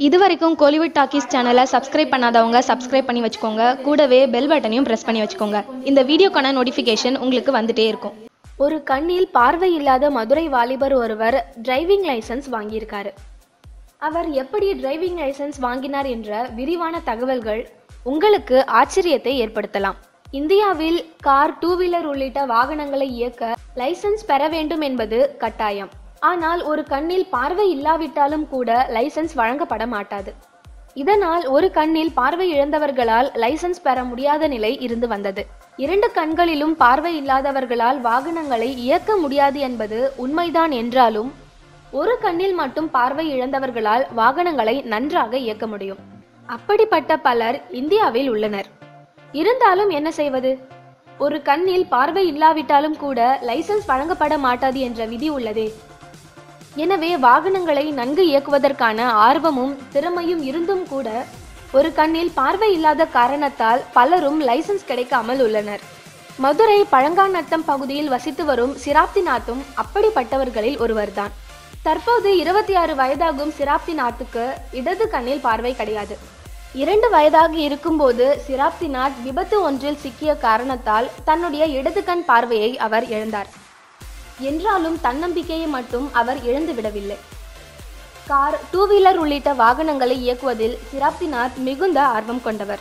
இது வரைக்கும் கோலிவுட் டாக்கீஸ் சேனலை சப்ஸ்கிரைப் பண்ணாதவங்க சப்ஸ்கிரைப் பண்ணி வச்சுக்கோங்க. கூடவே பெல் பட்டனையும் ப்ரெஸ் பண்ணி வச்சுக்கோங்க. இந்த வீடியோக்கான நோட்டிஃபிகேஷன் உங்களுக்கு வந்துட்டே இருக்கும். ஒரு கண்ணில் பார்வை இல்லாத மதுரை வாலிபர் ஒருவர் டிரைவிங் லைசன்ஸ் வாங்கியிருக்காரு. அவர் எப்படி டிரைவிங் லைசென்ஸ் வாங்கினார் என்ற விரிவான தகவல்கள் உங்களுக்கு ஆச்சரியத்தை ஏற்படுத்தலாம். இந்தியாவில் கார் டூ வீலர் உள்ளிட்ட வாகனங்களை இயக்க லைசன்ஸ் பெற வேண்டும் என்பது கட்டாயம். ஆனால் ஒரு கண்ணில் பார்வை இல்லாவிட்டாலும் கூட லைசன்ஸ் வழங்கப்பட மாட்டாது இதனால் ஒரு கண்ணில் பார்வை இழந்தவர்களால் லைசன்ஸ் பெற முடியாத நிலை இருந்து வந்தது. இரண்டு கண்களிலும் பார்வை இல்லாதவர்களால் வாகனங்களை இயக்க முடியாது என்பது உண்மைதான் என்றாலும் ஒரு கண்ணில் மட்டும் பார்வை இழந்தவர்களால் வாகனங்களை நன்றாக இயக்க முடியும். அப்படிப்பட்ட பலர் இந்தியாவில் உள்ளனர். இருந்தாலும் என்ன செய்வது? ஒரு கண்ணில் பார்வை இல்லாவிட்டாலும் கூட லைசென்ஸ் வழங்கப்பட மாட்டாது என்ற விதி உள்ளதே. எனவே வாகனங்களை நன்கு இயக்குவதற்கான ஆர்வமும் திறமையும் இருந்தும் கூட ஒரு கண்ணில் பார்வை இல்லாத காரணத்தால் பலரும் லைசன்ஸ் கிடைக்காமல் உள்ளனர். மதுரை பழங்காநத்தம் பகுதியில் வசித்து வரும் சிராப்திநாத்தும் அப்படிப்பட்டவர்களில் ஒருவர்தான். தற்போது இருபத்தி ஆறு வயதாகும் சிராப்திநாத்துக்கு இடது கண்ணில் பார்வை கிடையாது. இரண்டு வயதாக இருக்கும்போது சிராப்திநாத் விபத்து ஒன்றில் சிக்கிய காரணத்தால் தன்னுடைய இடது கண் பார்வையை அவர் இழந்தார். என்றாலும் தன்னம்பிக்கையை மட்டும் அவர் இழந்துவிடவில்லை. கார் டூ வீலர் உள்ளிட்ட வாகனங்களை இயக்குவதில் சிராப்திநாத் மிகுந்த ஆர்வம் கொண்டவர்.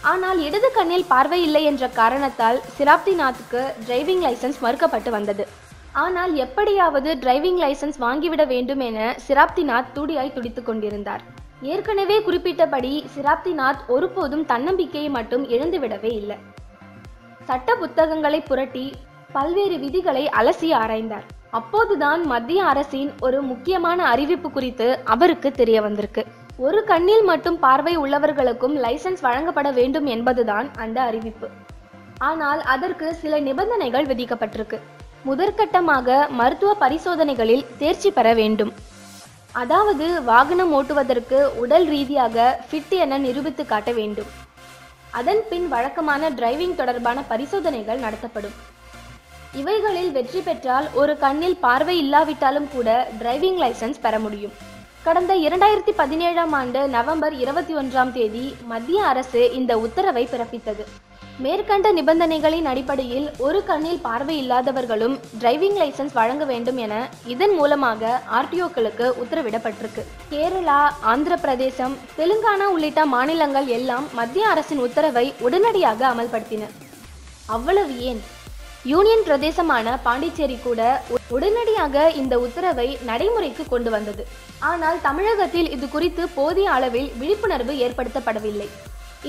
ஆனால் இடது கண்ணில் பார்வை இல்லை என்ற காரணத்தால் சிராப்திநாத்துக்கு டிரைவிங் லைசென்ஸ் மறுக்கப்பட்டு வந்தது. ஆனால் எப்படியாவது டிரைவிங் லைசென்ஸ் வாங்கிவிட வேண்டும் என சிராப்திநாத் துடியாய் துடித்துக் கொண்டிருந்தார். ஏற்கனவே குறிப்பிட்டபடி சிராப்திநாத் ஒருபோதும் தன்னம்பிக்கையை மட்டும் இழந்துவிடவே இல்லை. சட்ட புத்தகங்களை புரட்டி பல்வேறு விதிகளை அலசி ஆராய்ந்தார். அப்போதுதான் மத்திய அரசின் ஒரு முக்கியமான அறிவிப்பு குறித்து அவருக்கு தெரிய வந்திருக்கு. ஒரு கண்ணில் மட்டும் பார்வை உள்ளவர்களுக்கும் லைசென்ஸ் வழங்கப்பட வேண்டும் என்பதுதான் அந்த அறிவிப்பு. ஆனால் அதற்கு சில நிபந்தனைகள் விதிக்கப்பட்டிருக்கு. முதற்கட்டமாக மருத்துவ பரிசோதனைகளில் தேர்ச்சி பெற வேண்டும். அதாவது வாகனம் ஓட்டுவதற்கு உடல் ரீதியாக ஃபிட் என நிரூபித்து காட்ட வேண்டும். அதன் பின் வழக்கமான டிரைவிங் தொடர்பான பரிசோதனைகள் நடத்தப்படும். இவைகளில் வெற்றி பெற்றால் ஒரு கண்ணில் பார்வை இல்லாவிட்டாலும் கூட டிரைவிங் லைசன்ஸ் பெற முடியும். கடந்த இரண்டாயிரத்தி பதினேழாம் ஆண்டு நவம்பர் இருபத்தி ஒன்றாம் தேதி மத்திய அரசு இந்த உத்தரவை பிறப்பித்தது. மேற்கண்ட நிபந்தனைகளின் அடிப்படையில் ஒரு கண்ணில் பார்வை இல்லாதவர்களும் டிரைவிங் லைசன்ஸ் வழங்க வேண்டும் என இதன் மூலமாக ஆர்டிஓக்களுக்கு உத்தரவிடப்பட்டிருக்கு. கேரளா ஆந்திர பிரதேசம் தெலுங்கானா உள்ளிட்ட மாநிலங்கள் எல்லாம் மத்திய அரசின் உத்தரவை உடனடியாக அமல்படுத்தின. அவ்வளவு ஏன்? யூனியன் பிரதேசமான பாண்டிச்சேரி கூட உடனடியாக இந்த உத்தரவை நடைமுறைக்கு கொண்டு வந்தது. ஆனால் தமிழகத்தில் இது குறித்து போதிய அளவில் விழிப்புணர்வு ஏற்படுத்தப்படவில்லை.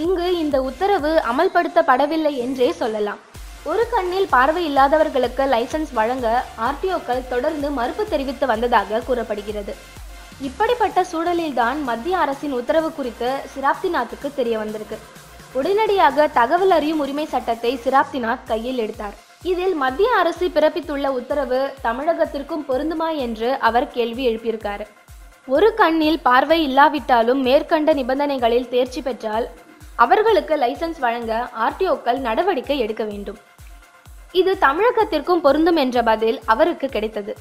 இங்கு இந்த உத்தரவு அமல்படுத்தப்படவில்லை என்றே சொல்லலாம். ஒரு கண்ணில் பார்வை இல்லாதவர்களுக்கு லைசன்ஸ் வழங்க ஆர்டிஓக்கள் தொடர்ந்து மறுப்பு தெரிவித்து வந்ததாக கூறப்படுகிறது. இப்படிப்பட்ட சூழலில்தான் மத்திய அரசின் உத்தரவு குறித்து சிராப்திநாத்துக்கு தெரிய வந்திருக்கு உடனடியாக தகவல் அறியும் உரிமை சட்டத்தை சிராப்திநாத் கையில் எடுத்தார். இதில் மத்திய அரசு பிறப்பித்துள்ள உத்தரவு தமிழகத்திற்கும் பொருந்துமா என்று அவர் கேள்வி எழுப்பியிருக்காரு. ஒரு கண்ணில் பார்வை இல்லாவிட்டாலும் மேற்கண்ட நிபந்தனைகளில் தேர்ச்சி பெற்றால் அவர்களுக்கு லைசன்ஸ் வழங்க ஆர்டிஓக்கள் நடவடிக்கை எடுக்க வேண்டும். இது தமிழகத்திற்கும் பொருந்தும் என்ற பதில் அவருக்கு கிடைத்தது.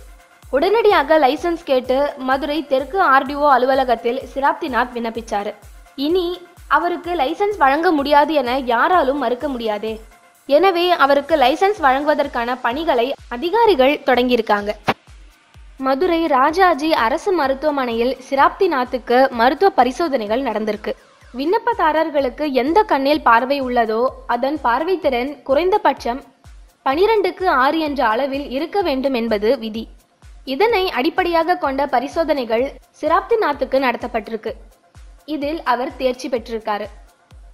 உடனடியாக லைசன்ஸ் கேட்டு மதுரை தெற்கு ஆர்டிஓ அலுவலகத்தில் சிராப்திநாத் விண்ணப்பிச்சார். இனி அவருக்கு லைசன்ஸ் வழங்க முடியாது என யாராலும் மறுக்க முடியாதே. எனவே அவருக்கு லைசன்ஸ் வழங்குவதற்கான பணிகளை அதிகாரிகள் தொடங்கியிருக்காங்க. மதுரை ராஜாஜி அரசு மருத்துவமனையில் சிராப்திநாத்துக்கு மருத்துவ பரிசோதனைகள் நடந்திருக்கு. விண்ணப்பதாரர்களுக்கு எந்த கண்ணில் பார்வை உள்ளதோ அதன் பார்வைத்திறன் குறைந்தபட்சம் பனிரெண்டுக்கு ஆறு என்ற அளவில் இருக்க வேண்டும் என்பது விதி. இதனை அடிப்படையாக கொண்ட பரிசோதனைகள் சிராப்திநாத்துக்கு நடத்தப்பட்டிருக்கு. இதில் அவர் தேர்ச்சி பெற்றிருக்காரு.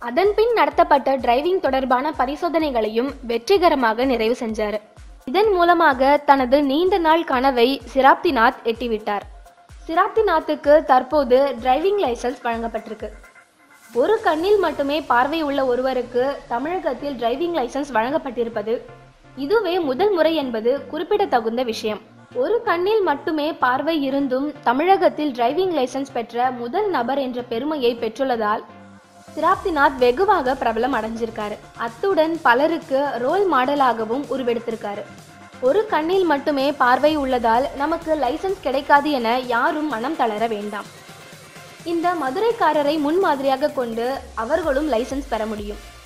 அதன் பின் நடத்தப்பட்ட டிரைவிங் தொடர்பான பரிசோதனைகளையும் வெற்றிகரமாக நிறைவு செஞ்சார். இதன் மூலமாக தனது நீண்ட நாள் கனவை சிராப்திநாத் எட்டிவிட்டார். சிராப்திநாத்துக்கு தற்போது டிரைவிங் லைசன்ஸ் வழங்கப்பட்டிருக்கு. ஒரு கண்ணில் மட்டுமே பார்வை உள்ள ஒருவருக்கு தமிழகத்தில் டிரைவிங் லைசன்ஸ் வழங்கப்பட்டிருப்பது இதுவே முதல் முறை என்பது குறிப்பிடத்தகுந்த விஷயம். ஒரு கண்ணில் மட்டுமே பார்வை இருந்தும் தமிழகத்தில் டிரைவிங் லைசென்ஸ் பெற்ற முதல் நபர் என்ற பெருமையை பெற்றுள்ளதால் சிராப்திநாத் வெகுவாக பிரபலம் அடைஞ்சிருக்காரு. அத்துடன் பலருக்கு ரோல் மாடலாகவும் உருவெடுத்திருக்காரு. ஒரு கண்ணில் மட்டுமே பார்வை உள்ளதால் நமக்கு லைசன்ஸ் கிடைக்காது என யாரும் மனம் தளர வேண்டாம். இந்த மதுரைக்காரரை முன்மாதிரியாக கொண்டு அவர்களும் லைசன்ஸ் பெற முடியும்.